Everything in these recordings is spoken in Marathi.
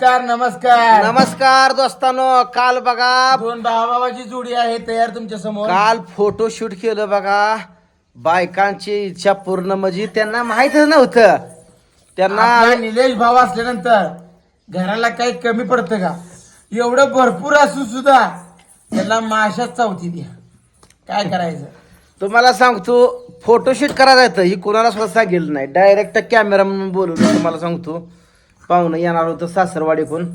नमस्कार नमस्कार. नमस्कार दोस्तानो काल बघा दोन भावाची जोडी आहे तयार तुमच्यासमोर काल फोटो शूट केलं बघा. बायकांची इच्छा पूर्ण म्हणजे त्यांना माहितच नव्हतं. त्यांना निलेश भाव असल्यानंतर घराला काही कमी पडतं का? एवढं भरपूर असून सुद्धा त्याला माशाच चावती द्या. काय करायचं? तुम्हाला सांगतो फोटोशूट करायला येतं ही कोणाला सुद्धा सांगितलं नाही. डायरेक्ट कॅमेरा बोलवलं तुम्हाला सांगतो. पाहुणं येणार होतं सासरवाडीकडून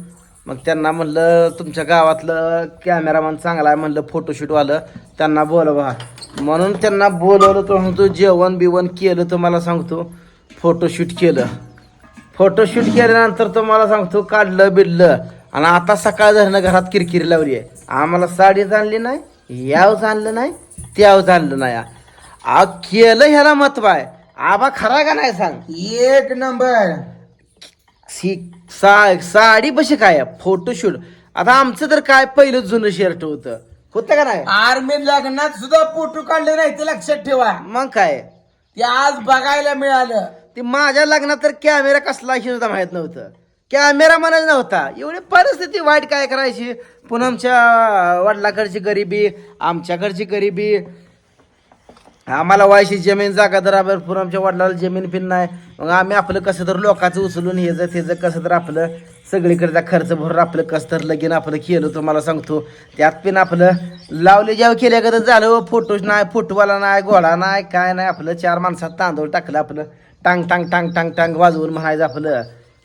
मग त्यांना म्हणलं तुमच्या गावातलं कॅमेरामन चांगला आहे म्हणलं फोटोशूटवालं त्यांना बोलवा. म्हणून त्यांना बोलवलं तो म्हणतो जेवण बिवण केलं तुम्हाला सांगतो फोटोशूट केलं. फोटोशूट केल्यानंतर तुम्हाला सांगतो काढलं बिडलं. आणि आता सकाळ झालं घरात किरकिरी लावली आहे. आम्हाला साडीच आणली नाही यावच आणलं नाही त्यावच आणलं नाही. आ केलं ह्याला महत्त्व आहे आबा खरा का नाही सांग? एक नंबर. सी सा साडी कशी काय फोटोशूट आता आमचं तर काय पहिलं जुनं शर्ट होतं. होतं का नाही? आर्मी लग्नात सुद्धा फोटो काढले नाही ते लक्षात ठेवा. मग काय? ते आज बघायला मिळालं. ते माझ्या लग्नात तर कॅमेरा कसला हे सुद्धा माहीत नव्हतं. कॅमेरा म्हणायला नव्हता. एवढी परिस्थिती वाईट काय करायची? पुन्हा आमच्या वडिलाकडची गरिबी आमच्याकडची गरिबी आम्हाला व्हायची जमीन जागा तर आपण आमच्या वडिलाला जमीन पिन नाही मग आम्ही आपलं कसं तर लोकांचं उचलून हे जर ते कसं तर आपलं सगळीकडचा खर्च भरून आपलं कसं तर लगीन आपलं केलं तुम्हाला सांगतो. त्यात पण आपलं लावले जेव्हा केल्या का झालं फोटोच नाही फोटोवाला नाही घोडा नाही काय नाही आपलं चार माणसात तांदूळ टाकलं आपलं. टांग टांग टांग टांग टांग वाजवून म्हणायचं आपलं.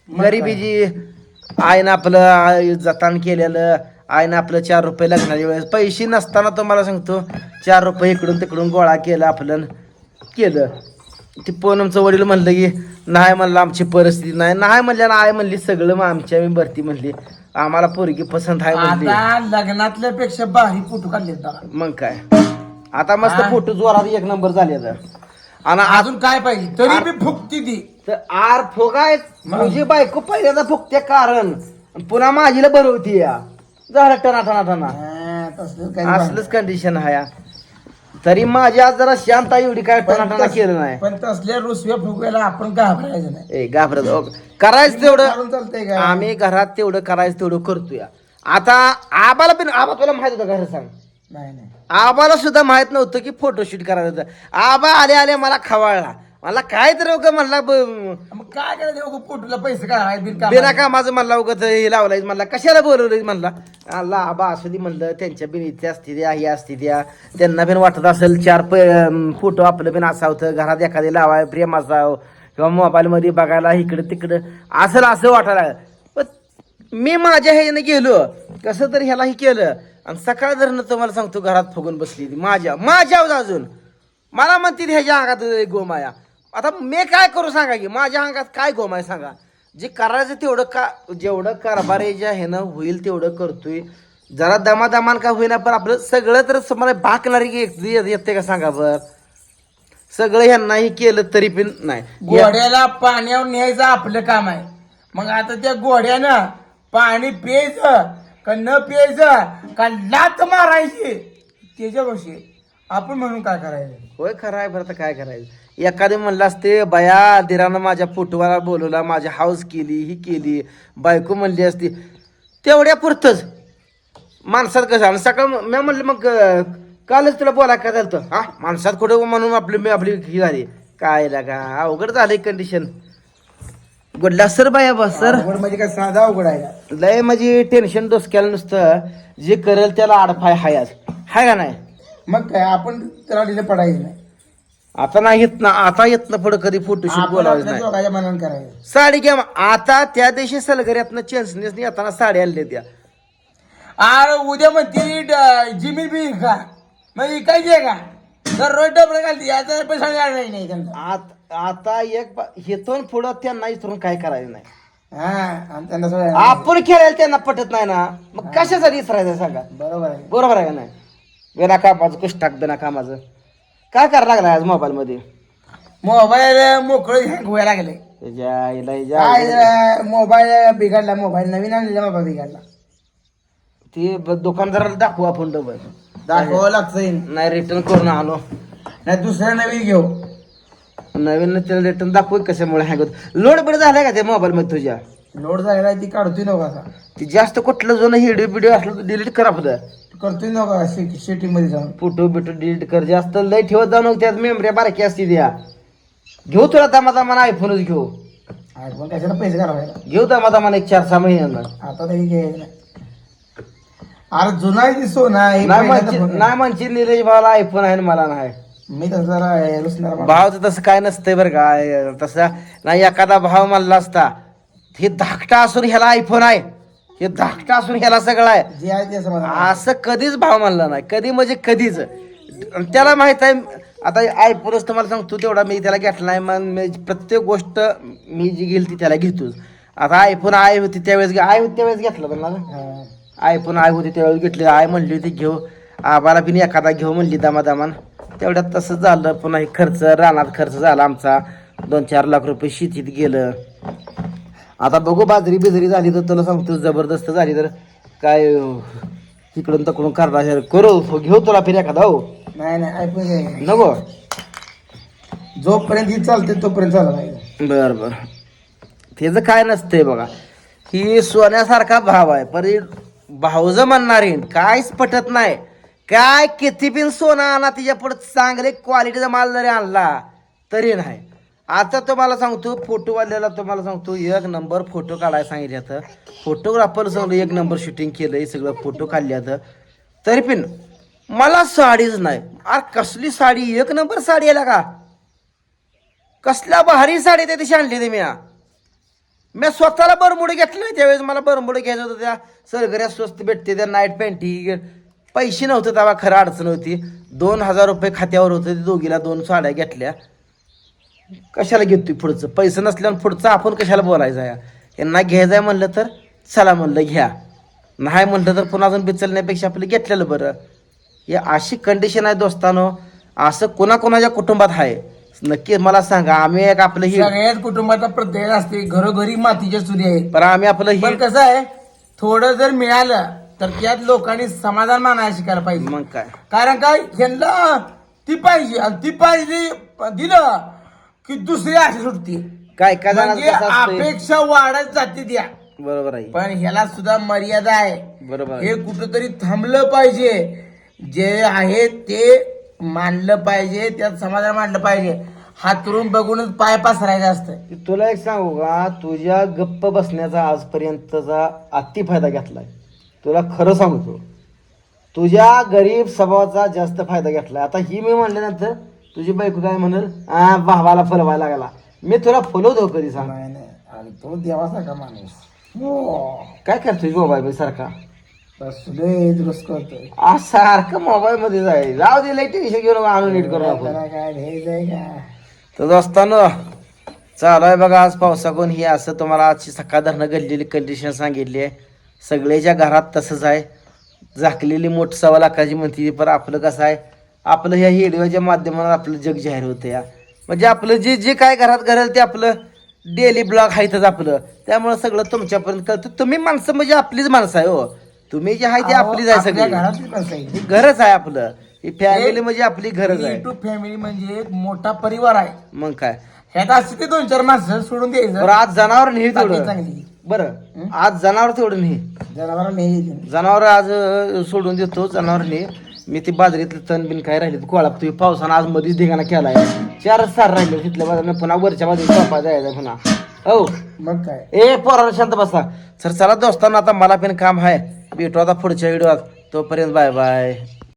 गरिबीची आईनं आपलं आई जतान केलेलं आईनं आपलं चार रुपये लग्नाच्या वेळेस पैसे नसताना तुम्हाला सांगतो चार रुपये इकडून तिकडून गोळा केला आपलं केलं. ते पूनमचं वडील म्हणलं की नाही म्हणलं आमची परिस्थिती नाही. नाही म्हणलं आई म्हणली सगळं मग आमच्या मी भरती म्हणली. आम्हाला पोरगी पसंत आहे म्हणली. आता लग्नातल्या पेक्षा भारी फोटो काढले मग काय? आता मस्त. फोटो जोरात एक नंबर झाले तर आणि आज अजून काय पाहिजे? तरी बी फुकती ती. तर आर फुगाय तुझी बायको पहिल्यांदा फुगते कारण. पुन्हा माझीला बनवती या. झालं टना टना टना हा, तसलं काही असलंच कंडिशन आहे. तरी माझी आज जरा शांत आहे एवढी काय टना टना केलं नाही. पण तसल्या रुसव्या फुगव्याला आपण घाबरायचं नाही. ए घाबरत ओ, करायचं तेवढं चालतंय का? आम्ही घरात तेवढं करायचं तेवढं करतोय. आता आबाला पण आबा तुला माहीत होतं घर सांग? नाही नाही. आबाला सुद्धा माहीत नव्हतं की फोटोशूट करायचं होतं. आबा आले आले मला खवाळला. मला काय तर उगा म्हणला ब- मग काय करायचं फोटोला पैसे काय बिना कामाचं म्हणला उगत हे लावलाय म्हणला. कशाला बोलवलं म्हणला? अल्ला आबा असू दे म्हणलं त्यांच्या बिन इथे असते द्या ही असते द्या. त्यांना बिन वाटत असेल चार फोटो आपलं बिन असावं घरात एखादी लावाय प्रेम असावं किंवा मोबाईलमध्ये बघायला इकडं तिकडं. असं असं वाटायला लागलं. पण मी माझ्या ह्याने गेलो. कसं तर ह्यालाही केलं. आणि सकाळ धरणं तुम्हाला सांगतो घरात फुगून बसली ती माझ्या माझ्या अजून मला म्हणते ह्याच्या अंगात गोमाया आता मी काय करू सांगा की माझ्या अंगात काय गोमाया सांगा. जे करायचं तेवढं का जेवढं कारभारीच्या ह्यानं होईल तेवढं करतोय. जरा दमादमान का होईना पण आपलं सगळं तर मला भाकणारी की एक- येते का सांगा बर? सगळं ह्यांनाही केलं तरी पण नाही. घोड्याला पाण्यावर न्यायचं आपलं काम आहे. मग आता त्या घोड्यानं पाणी प्यायचं का न प्यायचं का लात मारायची? त्याच्यापाशी. आपण म्हणून काय करायचं? होय खरं आहे बरं तर काय करायचं? एखादे म्हणलं असते बया दिरानं माझ्या फोटोवाला बोलवला माझी हाऊस केली ही केली बायको म्हणली असती. तेवढ्या पुरतच. माणसात कसं आणि सकाळ मी म्हणलं मग कालच तुला बोला काय झालं होतं? हा माणसात कुठं म्हणून आपली मी आपली ही झाली. काय लागा अवघड झालंय कंडिशन गुडला सर बाया बस सर. म्हणजे काय साधा अवघड आहे? लय म्हणजे टेन्शन डोसक्याला नुसतं जे करेल त्याला आडफाय हाय आज. हाय का नाही? मग काय आपण त्याला तिथे पडायचं नाही. आता नाही येत ना आता येत ना पुढं कधी फोटोशूट आपण बोलावं आपल्या नाही. दोघांच्या मनानं करायचं. साडी घ्या मग. आता त्या दिवशी सलगऱ्यातनं चेन्सनेस येताना साडी आणल्या त्या. अरे उद्या म्हणते ड- जिमी बी का मग इकायची आहे का? तर रोज डबडे घालते याचा पैसा नाही नाही त्यांना. आत- आता एक पा- हेतून पुढं त्यांना इथून काय करायचं नाही. हा आणि त्यांना सगळं आपण खेळायला त्यांना पटत नाही ना. मग कशासाठी इसरायचं सांगा? बरोबर आहे. बरोबर आहे का नाही? बिना कामाचं कुछ टाक बिना कामाचं. काय करायला लागलाय आज मोबाईल मध्ये? मोबाईल मोकळं हँग व्हायला लागले. त्याच्या आईला काय हिच्या- अं, मोबाईल बिघडला मोबाईल नवीन आणलेला मोबाईल बिघडला. ते ब- दुकानदाराला दाखवू आपण डबल. दाखवावं लागतं नाही रिटर्न करून आणू नाही दुसऱ्या नवीन घेऊ. नवीन त्याला रिटर्न दाखवू कशामुळे? हँग होत लोड बिड झालाय का त्या मोबाईल मध्ये तुझ्या? लोड झालेला ती काढतोय नका असा ती जास्त कुठलं जुनं हिडिओ बिडिओ असलं तर डिलीट करा आपलं करतोय नका शेटिंगमध्ये जाऊन. फोटो बिटो डिलीट कर जास्त लय ठेवत जाऊ नको त्यात मेमऱ्या बारकी असते द्या घेऊ तुला दमा दमाना आयफोनच घेऊ. आयफोन कशाला पैसे घालवायला? घेऊ दमा दमाना एक चार सहा महिन्यानं. आता तरी घ्यायचं नाही. अरे जुना आहे ती सोना हे नाही पहिल्यांदा म्हणची फोन- नाही म्हणची निलेश भावाला आयफोन आहे आणि मला नाही. मी तसं जरा हे रुसणार माणूस. भावाचं तसं काय नसतंय बरं का अं, तसा नाही एखादा भाव म्हणला असता हे धाकटा असून ह्याला आयफोन आहे. हे धाकटा असून ह्याला सगळं आहे. जे आहे ते समाधान असं कधीच भाव मानला नाही. कधी म्हणजे कधीच. आणि त्याला माहीत आहे आता आयफोनच तुम्हाला सांगतो तेवढा मी त्याला घेतला नाही. मग मी प्रत्येक गोष्ट मी जी घेईल ती त्याला घेतोच आता आयफोन आय होती त्यावेळेस घे- आय होती त्यावेळेस घेतला पण हा. आयफोन आय होती त्यावेळेस घेतली. आय म्हणली होती घेऊ. आबाला बिन एखादा घेऊ म्हणली दामादामान. तेवढ्यात तसं झालं. पुन्हा हे खर्च रानात खर्च झाला आमचा. दोन चार लाख रुपये शेतीत गेलं. आता बघू बाजरी बिजरी झाली तर तुला सांगतो जबरदस्त झाली तर काय अं, इकडून तकडून करणार करू घेऊ तुला फिर एखादा हो. नाही नाही नाही. नको. जोपर्यंत ही चालते तोपर्यंत चालला पाहिजे. बर बर. त्याचं काय नसतंय बघा. ही सोन्यासारखा भाव आहे पण भाऊज म्हणणार काहीच पटत नाही. काय किती बिन सोनं आणा तिच्या पुढे चांगले क्वालिटीचा माल जरी आणला तरी नाही. आता तुम्हाला सांगतो फोटोवाल्याला तुम्हाला सांगतो एक नंबर फोटो काढायला सांगितलं फोटोग्राफर सांगलं एक नंबर शूटिंग केलंय सगळं फोटो काढल्यात तरी पण मला साडीच नाही. अरे कसली साडी? एक नंबर साडी आला का? कसल्या भारी साडी त्या दिवशी आणली ते मी मी स्वतःला बरमुडे घेतले नाही त्यावेळेस मला बरमुडे घ्यायचं होतं त्या सरगऱ्या स्वस्त भेटते त्या नाईट पॅन्टी पैसे नव्हते तेव्हा खरं अडचण होती. दोन हजार रुपये खात्यावर होते ते दोघीला दोन साड्या घेतल्या. कशाला घेतोय पुढचं? पैसे नसल्यावर पुढचं आपण कशाला बोलायचं आहे? यांना घ्यायचं आहे म्हणलं तर चला म्हणलं घ्या. नाही म्हणलं तर पुन्हा अजून बिचलण्यापेक्षा आपलं घेतलेलं बरं. हे अशी कंडिशन आहे दोस्तानो. असं कोणाकोणाच्या कुटुंबात आहे? नक्की मला सांगा. आम्ही एक आपलं ही कुटुंबाचा प्रत्येक असते. घरोघरी मातीच्या चुली आहेत. पण आम्ही आपलं ही कसं आहे? थोडं जर मिळालं तर त्यात लोकांनी समाधान मानायला शिकायला पाहिजे. मग काय? कारण काय? ह्यांना ती पाहिजे आणि ती पाहिजे दिलं. की दुसरी अशी सुटते. काय काय जणांचं म्हणजे कसं असतंय? अपेक्षा वाढत जाते त्या. बरोबर आहे. पण ह्याला सुद्धा मर्यादा आहे. बरोबर हे कुठंतरी थांबलं पाहिजे. जे आहे ते मानलं पाहिजे त्यात समाधान मांडलं पाहिजे. हातरून बघूनच पाय पसरायचं असतं. तुला एक सांगू का? तुझ्या गप्प बसण्याचा आजपर्यंतचा अति फायदा घेतलाय. तुला खरं सांगतो. तुझ्या गरीब स्वभावाचा जास्त फायदा घेतलाय. आता ही मी म्हणल्यानंतर तुझी बायको काय म्हणेल? आ भावाला फलवायला लागला. मी तुला फलवतो कधी सांग. नाही नाही. आणि तो देवासारखा माणूस. हो. काय करतोय मोबाईल सारखा? दुरुस्त करतोय. सारखं मोबाईल मध्ये जाईल जाऊ दे लाइट टेन्शन घेऊन आणून नीट करू आपण. त्याला काय का? तर दोस्तांनो चालू आहे बघा आज पावसाकडून ही असं तुम्हाला आजची सकाळ धरणं घडलेली कंडिशन सांगितली आहे. सगळ्याच्या घरात तसंच आहे. झाकलेली मोठ सव्वा लाखाची म्हणते पण आपलं कसं आहे? आपलं ह्या हेडिओच्या माध्यमातून आपलं जग जाहीर होतं या. म्हणजे आपलं जे जे काय घरात घरेल ते आपलं डेली ब्लॉग आहेतच आपलं. त्यामुळे सगळं तुमच्यापर्यंत कळतं. तुम्ही माणसं म्हणजे आपलीच माणसं आहे हो. तुम्ही जे आहे ते आपलीच आहे सगळी. घरातली. ही घरच आहे आपलं. ही फॅमिली म्हणजे आपली घरच आहे. टू फॅमिली म्हणजे एक मोठा परिवार आहे. मग काय? ह्यात असते ते दोन चार माणसं सोडून द्यायचं. बरं आज जनावर नाही बाकी तेवढं. चांगली. बरं आज जनावर तेवढं नाही. जनावरांना नाही. जनावर आज अं, सोडून देतो जनावर नाही. मी ती बाजरीतलं तण बिन काय राहिले गोळा तुम्ही पावसानं आज मध्ये धिगाणा केलाय. चार सार राहिले तिथल्या बाजूने पुन्हा वरच्या बाजूने झोपा जायचं पुन्हा. हो. मग काय? ए पोराला शांत बसा. सर चला दोस्तांना आता मला पण काम आहे. भेटू आता पुढच्या व्हिडिओत. तोपर्यंत बाय बाय.